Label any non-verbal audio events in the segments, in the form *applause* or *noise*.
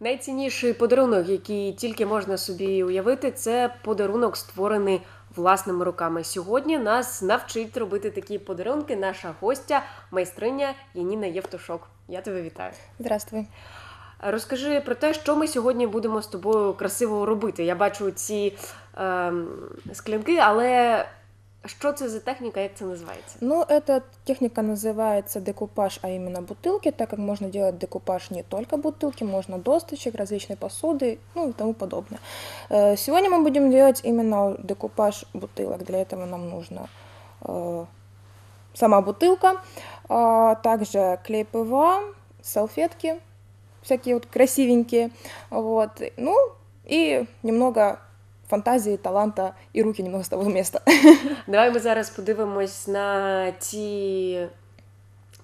Найцінніший подарунок, який тільки можна собі уявити, це подарунок, створений власними руками. Сьогодні нас навчить робити такі подарунки наша гостя, майстриня Яніна Євтушок. Я тебе вітаю. Здравствуй. Розкажи про те, що ми сьогодні будемо з тобою красиво робити. Я бачу ці ем, склянки, але що це за техніка, як це називається? Ну, эта техника называется декупаж, а именно бутылки, так как можно делать декупаж не только бутылки, можно досточек, различной посуды, ну и тому подобное. Э, Сегодня мы будем делать именно декупаж бутылок. Для этого нам нужно э, сама бутылка, а также клей ПВА, салфетки, всякие вот красивенькие, вот, ну и немного фантазии, таланта и руки немного с того места. *laughs* Давай ми зараз подивимось на ті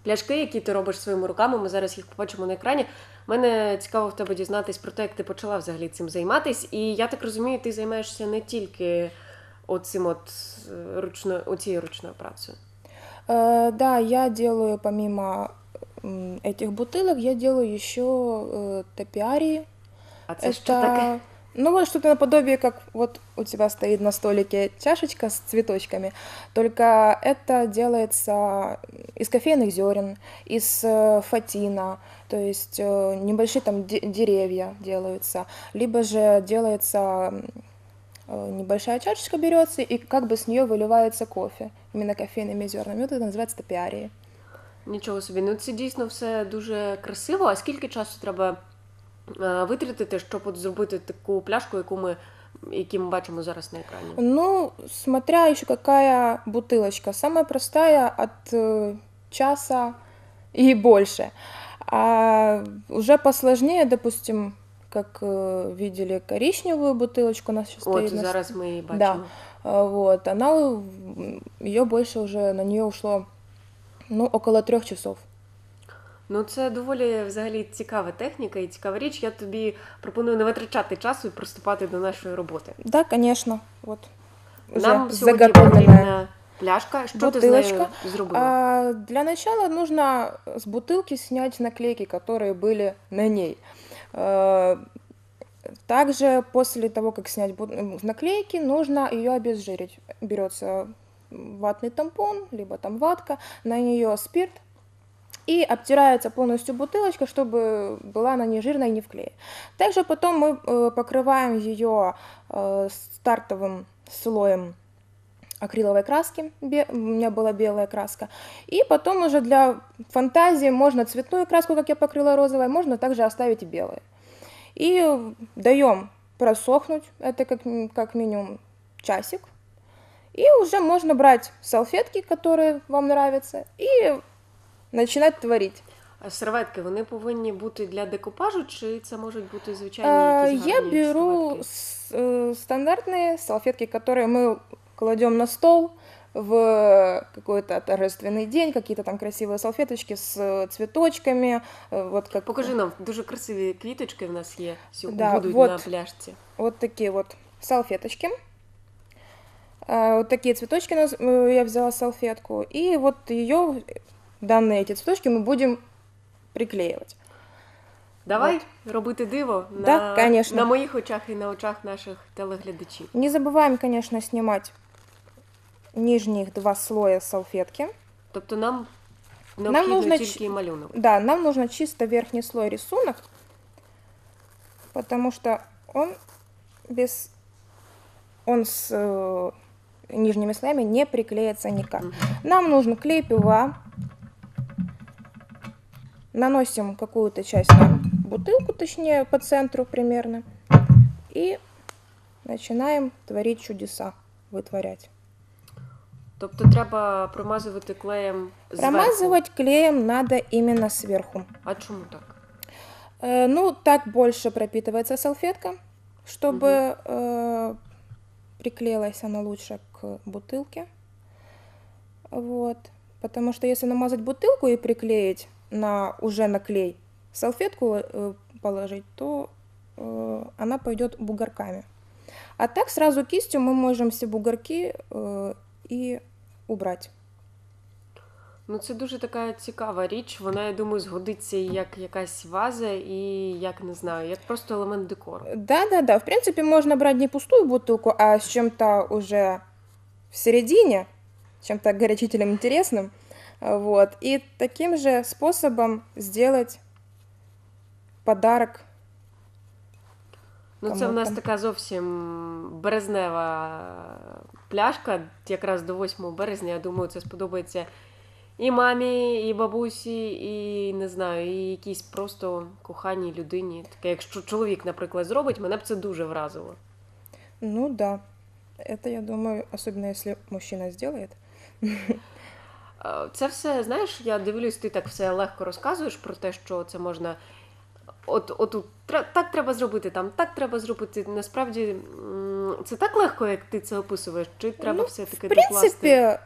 пляшки, які ти робиш своїми руками. Ми зараз їх побачимо на екрані. Мене цікаво в тебе дізнатись про те, як ти почала взагалі цим займатись. І я так розумію, ти займаєшся не тільки оцим от е, ручною, оцією ручною працею. Э, Да, я делаю помимо м, этих бутылок, я делаю еще э, топиарии. А це що таке? Ну вот что-то наподобие, как вот у тебя стоит на столике чашечка с цветочками, только это делается из кофейных зерен, из э, фатина, то есть э, небольшие там де- деревья делаются, либо же делается м, э, небольшая чашечка берется и как бы с нее выливается кофе именно кофейными зернами. Вот это называется топиарии. Нічого собі. Ну це дійсно все дуже красиво. А скільки часу треба е, витратити, щоб от зробити таку пляшку, яку ми, які ми бачимо зараз на екрані? Ну, смотря еще какая бутылочка. Самая простая от э, часа и больше. А уже посложнее, допустим, как э, видели коричневую бутылочку, у нас сейчас От стоит на с- зараз ми її Да. бачимо. а, Вот, она, ее больше уже, на нее ушло, ну, около трех часов. Ну, це доволі взагалі цікава техніка і цікава річ. Я тобі пропоную не витрачати часу і приступати до нашої роботи. Да, конечно, вот. Уже Нам сьогодні заготовленная. потрібна пляшка. Що ти з нею Бутилочка. зробила? А, для начала нужно с бутылки снять наклейки, которые были на ней. А, Также после того, как снять бу- м, наклейки, нужно ее обезжирить. Берется ватный тампон, либо там ватка, на нее спирт, и обтирается полностью бутылочка, чтобы была она не жирная и не в клее. Также потом мы э, покрываем ее э, стартовым слоем акриловой краски, у меня была белая краска. И потом уже для фантазии можно цветную краску, как я покрыла розовой, можно также оставить и белой. И даем просохнуть, это как, как минимум часик. И уже можно брать салфетки, которые вам нравятся, и начинать творить. А Серветки вони повинні бути для декупажу, чи це можуть бути звичайні А, якісь Я гарні беру серветки? с- э, стандартные салфетки, которые мы кладем на стол в какой-то торжественный день, какие-то там красивые салфеточки с э, цветочками, э, вот как Покажи нам, дуже красиві квіточки в нас є сьогодні Да, будуть вот. на пляшці. вот такие вот салфеточки. А, Вот такие цветочки наз- э, я взяла салфетку, и вот ее данные эти цветочки мы будем приклеивать. Давай робити диво Да, на, конечно. на моїх очах і на очах наших телеглядачів. Не забываем, конечно, снимать нижних два слоя салфетки. Тобто нам необхідно нужно тільки ч- малюнок. Да, нам нужно чисто верхний слой рисунок, потому что он без он с э, нижними слоями не приклеится никак. Мгм. Нам нужен клей ПВА. Наносим какую-то часть на бутылку, точнее по центру примерно, и начинаем творить чудеса, вытворять. Тобто треба промазувати клеєм зверху. Промазывать клеем надо именно сверху. А чому так? Э, Ну, так больше пропитывается салфетка, чтобы э, приклеилась она лучше к бутылке. Вот. Потому что если намазать бутылку и приклеить на уже на клей салфетку э, положить, то э, она пойдет бугорками. А так сразу кистью мы можем все бугорки э, и убрать. Ну, це дуже така цікава річ. Вона, я думаю, згодиться і як якась ваза, і як не знаю, як просто елемент декору. Да-да-да, в принципе, можно брать не пустую бутылку, а с чем-то уже в середине, чем-то горячителем интересным, а, вот, и таким же способом сделать подарок. Ну, це в нас Кому-то. така зовсім березнева пляшка, якраз до 8 березня. Я думаю, це сподобається і мамі, і бабусі, і не знаю, і якійсь просто коханій людині. Таке, якщо чоловік, наприклад, зробить, мене б це дуже вразило. Ну да, это, я думаю, особенно если мужчина сделает. *laughs* Це все, знаєш, я дивлюсь, ти так все легко розказуєш про те, що це можна. От, отут так треба зробити, там так треба зробити. Насправді це так легко, як ти це описуєш, чи треба Ну, все-таки В принципе,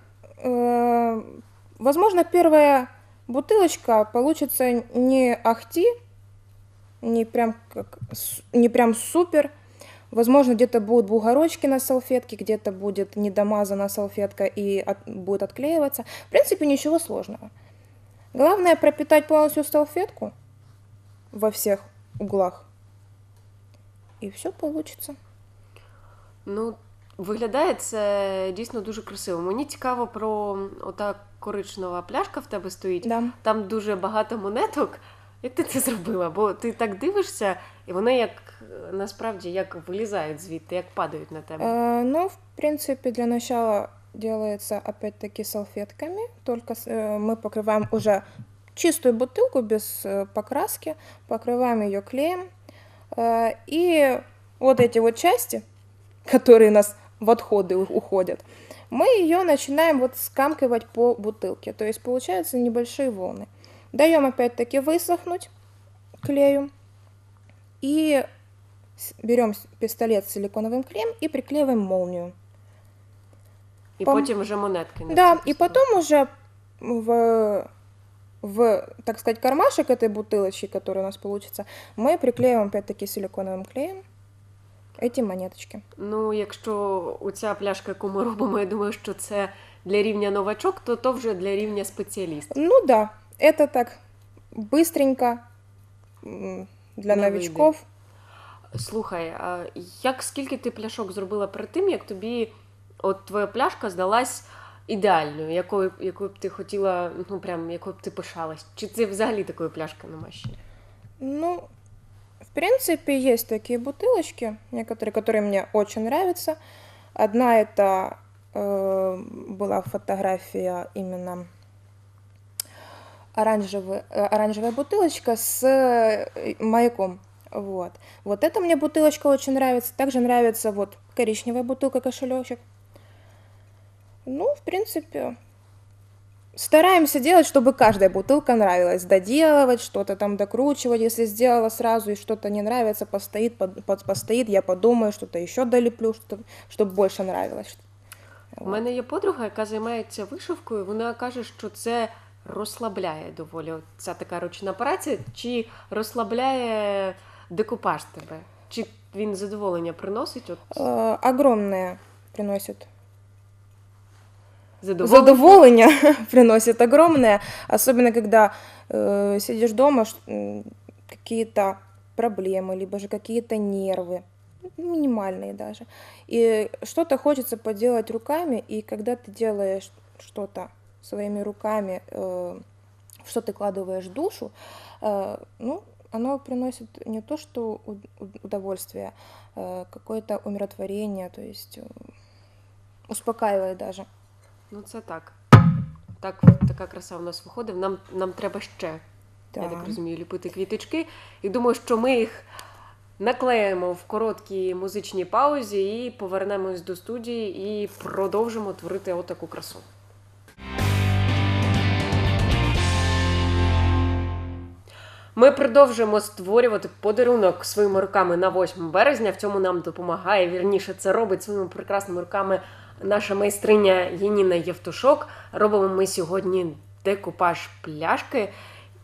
э, возможно, первая бутылочка получится не ахти, не прям, как, не прям супер. Возможно, где-то будут бугорочки на салфетке, где-то будет недомазана салфетка и от- будет отклеиваться. В принципе, ничего сложного. Главное пропитать полностью салфетку во всех углах. И все получится. Ну, виглядає це дійсно дуже красиво. Мені цікаво про ота коричнева пляшка в тебе стоїть. Да. Там дуже багато монеток. Як ти це зробила? Бо ти так дивишся, і вони як е, насправді як вилізають звідти, як падають на тебе. Э, Ну, в принципе, для начала делается опять-таки салфетками, только с- э, мы покрываем уже чистую бутылку без э, покраски, покрываем ее клеем. Э, И вот эти вот части, которые у нас в отходы у- уходят, мы ее начинаем вот скамкивать по бутылке. То есть получаются небольшие волны. Даем опять-таки высохнуть клею и с- берем с- пистолет с силиконовым клеем и приклеиваем молнию. І пом- потім вже монетки. на Да, це и потом уже в, в, так сказать, кармашек этой бутылочки, который у нас получится, мы приклеиваем опять-таки силиконовым клеем эти монеточки. Ну, якщо оця пляшка, яку ми робимо, *laughs* я думаю, що це для рівня новачок, то то вже для рівня спеціаліст. Ну да, это так быстренько м, для На новичков. Слухай, а як скільки ти пляшок зробила перед тим, як тобі от твоя пляшка здалась ідеальною, якою, якою б ти хотіла, ну прям якою б ти пишалась? Чи це взагалі такої пляшки нема ще? Ну, в принципе, есть такие бутылочки, некоторые, которые мне очень нравятся. Одна это э, была фотография именно оранжевый, э, оранжевая бутылочка с э, маяком. Вот. вот эта мне бутылочка очень нравится. Также нравится вот коричневая бутылка, кошелечек. Ну, в принципе, Стараемся делать, чтобы каждая бутылка нравилась. Доделывать, что-то там докручивать. Если сделала сразу и что-то не нравится, постоит, под, под- постоит, я подумаю, что-то еще долеплю, чтобы больше нравилось. У мене є подруга, яка займається вишивкою. Вона каже, що це розслабляє доволі. От Ця така ручна праця, чи розслабляє декупаж тебе? Чи він задоволення приносить? От Э, огромное приносит задоволення? задоволение *laughs* приносит огромное, особенно когда э, сидишь дома, ш- м, какие-то проблемы, либо же какие-то нервы, минимальные даже. И что-то хочется поделать руками, и когда ты делаешь что-то своими руками, э, в что ты кладываешь душу, э, ну, оно приносит не то, что у- у- удовольствие, э, какое-то умиротворение, то есть э, успокаивает даже. Ну це так. Так, така краса у нас виходить. Нам, нам треба ще, я Да. так розумію, ліпити квіточки. І думаю, що ми їх наклеїмо в короткій музичній паузі і повернемось до студії і продовжимо творити отаку красу. Ми продовжуємо створювати подарунок своїми руками на 8 березня. В цьому нам допомагає вірніше це робить своїми прекрасними руками наша майстриня Єніна Євтушок. Робимо ми сьогодні декупаж пляшки,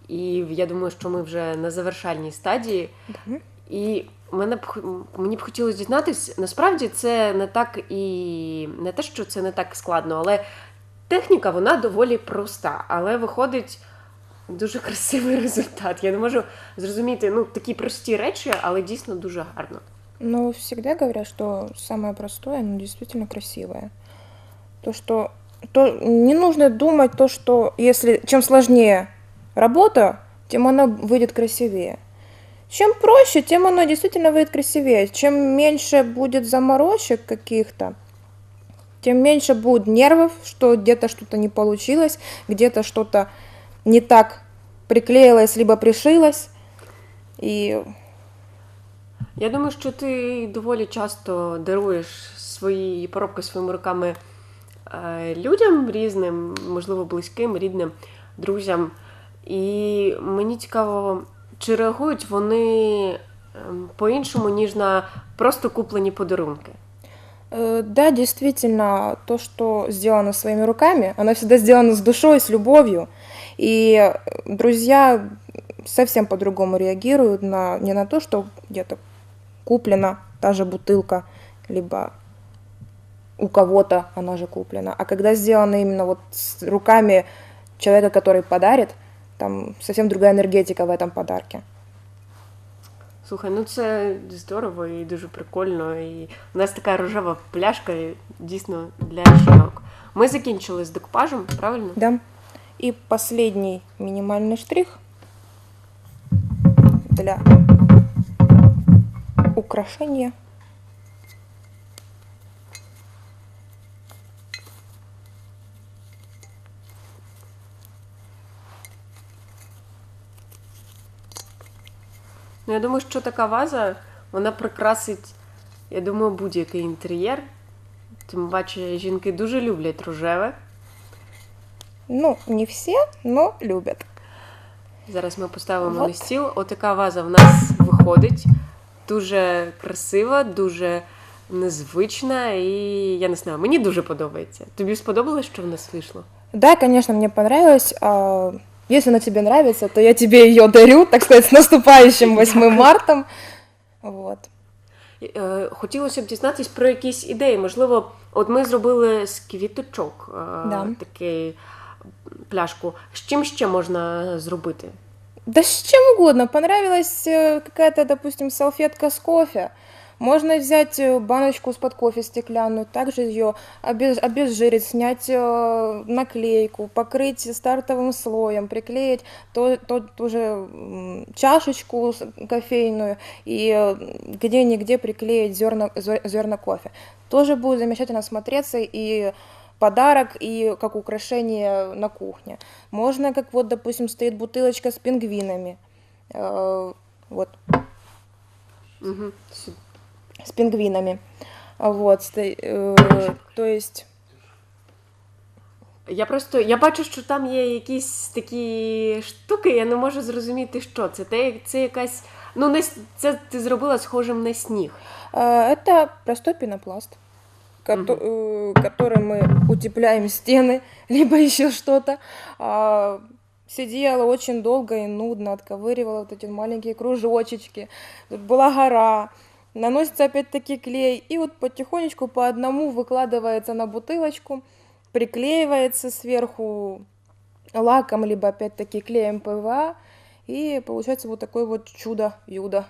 і я думаю, що ми вже на завершальній стадії. І мене б мені б хотілося дізнатись, насправді це не так і не те, що це не так складно, але техніка вона доволі проста, але виходить дуже красивий результат. Я не можу зрозуміти ну, такі прості речі, але дійсно дуже гарно. Но всегда говорят, что самое простое, но действительно красивое. То, что то не нужно думать то, что если чем сложнее работа, тем она выйдет красивее. Чем проще, тем оно действительно выйдет красивее. Чем меньше будет заморочек каких-то, тем меньше будет нервов, что где-то что-то не получилось, где-то что-то не так приклеилось, либо пришилось. И Я думаю, що ти доволі часто даруєш свої поробки своїми руками е, людям різним, можливо, близьким, рідним, друзям. І мені цікаво, чи реагують вони ем, по-іншому, ніж на просто куплені подарунки. Э, Да, действительно, то, что сделано своими руками, оно всегда сделано с душой, с любовью. И э, друзья совсем по-другому реагируют на, не на то, что где-то куплена та же бутылка, либо у кого-то она же куплена. А когда сделано именно вот с руками человека, который подарит, там совсем другая энергетика в этом подарке. Слухай, ну це здорово і дуже прикольно. І у нас така рожева пляшка і дійсно для жінок. Ми закінчили з декупажем, правильно? Да. И последний минимальный штрих для украшения. Ну, я думаю, що така ваза вона прикрасить, я думаю, будь-який інтер'єр. Тим паче, жінки дуже люблять рожеве. Ну, не все, но любят. Зараз ми поставимо Вот. на стіл. Отака ваза в нас виходить. Дуже красива, дуже незвична, і я не знаю, мені дуже подобається. Тобі сподобалось, що в нас вийшло? Да, конечно, мне понравилось. А, Если она тебе нравится, то я тебе ее дарю, так сказать, с наступающим *laughs* 8 марта. Вот. Е, Хотілося б дізнатись про якісь ідеї. Можливо, от ми зробили з квіточок е, Да. таку пляшку. З чим ще можна зробити? Да с чем угодно. Понравилась какая-то, допустим, салфетка с кофе. Можно взять э, баночку из-под кофе стеклянную, также ее обез- обезжирить, снять э, наклейку, покрыть стартовым слоем, приклеить то, то, ту же чашечку с- кофейную и э, где-нигде приклеить зерна, зер- зерна кофе. Тоже будет замечательно смотреться и подарок, и как украшение на кухне. Можно, как вот, допустим, стоит бутылочка с пингвинами. Э, Вот, Угу. с пингвинами. А Вот, сто- э, то есть, Я просто я бачу, що там є якісь такі штуки, я не можу зрозуміти, що це. Це, це якась. Ну, не, с- це ти зробила схожим на сніг. э, это простой пенопласт, кото- э, которым мы утепляем стены, *laughs* либо еще что-то. А, Сидела очень долго и нудно, отковыривала вот эти маленькие кружочечки. Тут была гора, наносится опять-таки клей, и вот потихонечку по одному выкладывается на бутылочку, приклеивается сверху лаком, либо опять-таки клеем ПВА, и получается вот такое вот чудо-юдо.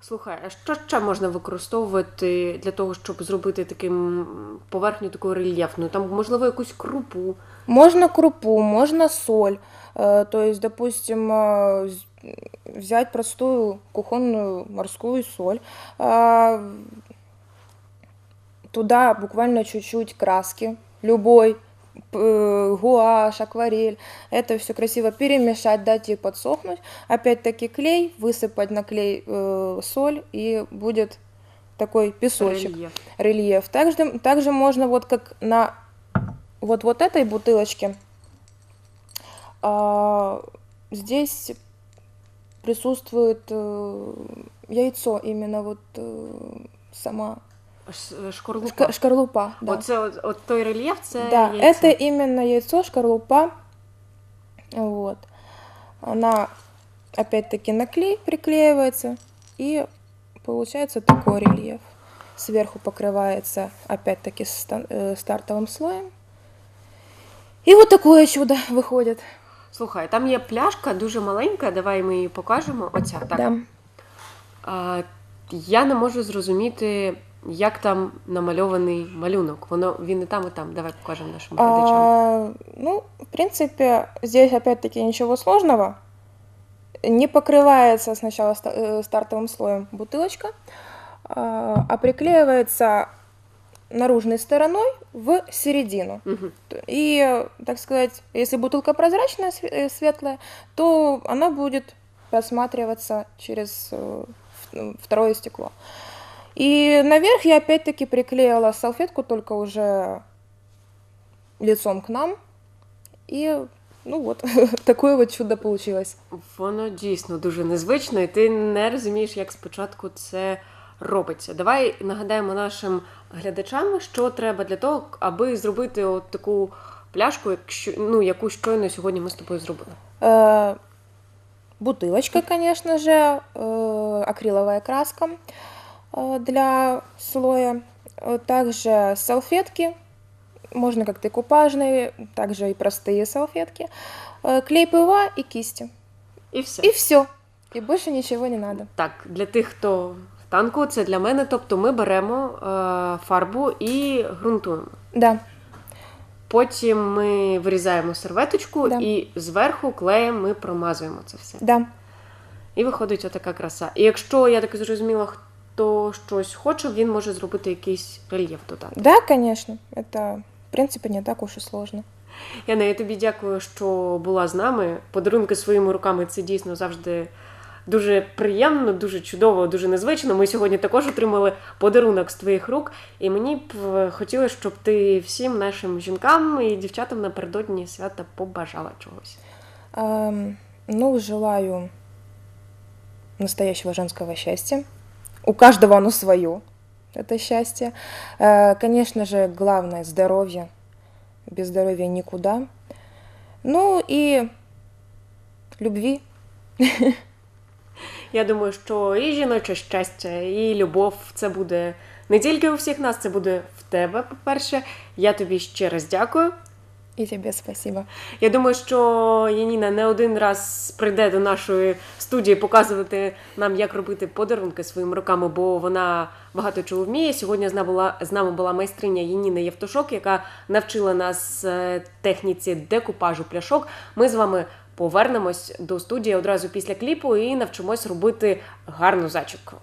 Слухай, а що ще можна використовувати для того, щоб зробити таким поверхню таку рельєфну? Там, можливо, якусь крупу. Можно крупу, можно соль. Э, То есть, допустим, э, з- взять простую кухонную морскую соль, а, туда буквально чуть-чуть краски, любой, п- э, гуашь, акварель, это все красиво перемешать, дать ей подсохнуть, опять-таки клей, высыпать на клей э, соль, и будет такой песочек Рельєф. рельеф. Также, также можно вот как на вот, вот этой бутылочке, а, здесь присутствует э, яйцо, именно вот э, сама Шкорлупа. шка- шкарлупа. Да, Оце от, от той рельєф, це да яйце. это именно яйцо, шкарлупа. Вот. Она опять-таки на клей приклеивается, и получается такой рельеф. Сверху покрывается опять-таки ста- э, стартовым слоем. И вот такое чудо выходит. Слухай, там є пляшка дуже маленька, давай ми її покажемо. Оця, так. Да. А, я не можу зрозуміти, як там намальований малюнок. Воно він і там, і там. Давай покажемо нашим глядачам. А, ну, в принципе, здесь опять-таки ничего сложного. Не покрывается сначала ста- э, стартовым слоем бутылочка, а а приклеивается наружной стороной в середину. Мгм. И, э, так сказать, если бутылка прозрачная, све- э, светлая, то она будет просматриваться через э, в- ну, второе стекло. И наверх я опять-таки приклеила салфетку, только уже лицом к нам. И, ну вот, *laughs* такое вот чудо получилось. Воно дійсно дуже незвично, і ти не розумієш, як спочатку це робиться. Давай нагадаємо нашим глядачам, що треба для того, аби зробити от таку пляшку, якщо, ну, яку щойно сьогодні ми з тобою зробили. Э, Бутылочка, конечно же, э, акриловая краска э, для слоя, э, также салфетки, можно как декупажные, также и простые салфетки, э, клей ПВА и кисти. І все. И все. И больше ничего не надо. Так, для тих, хто в танку, це для мене. Тобто ми беремо е, фарбу і ґрунтуємо. Да, Потім ми вирізаємо серветочку Да. і зверху клеєм ми промазуємо це все. да. І виходить отака краса. І якщо я так зрозуміла, хто щось хоче, він може зробити якийсь рельєф додати. Да, конечно. Это, в принципе, не так уж и сложно. Яна, я тобі дякую, що була з нами. Подарунки своїми руками це дійсно завжди дуже приємно, дуже чудово, дуже незвично. Ми сьогодні також отримали подарунок з твоїх рук, і мені б е, хотілося, щоб ти всім нашим жінкам і дівчатам напередодні свята побажала чогось. Эм, ну, желаю настоящего женского счастья. У каждого оно свое, это счастье. Э, конечно же, главное здоровье. Без здоровья никуда. Ну и любви. *laughs* Я думаю, що і жіноче щастя, і любов це буде не тільки у всіх нас, це буде в тебе. По-перше, я тобі ще раз дякую. И тебе спасибо. Я думаю, що Яніна не один раз прийде до нашої студії показувати нам, як робити подарунки своїми руками, бо вона багато чого вміє. Сьогодні з нами була з нами була майстриня Яніна Євтушок, яка навчила нас е, техніці декупажу пляшок. Ми з вами повернемось до студії одразу після кліпу і навчимось робити гарну зачіпку.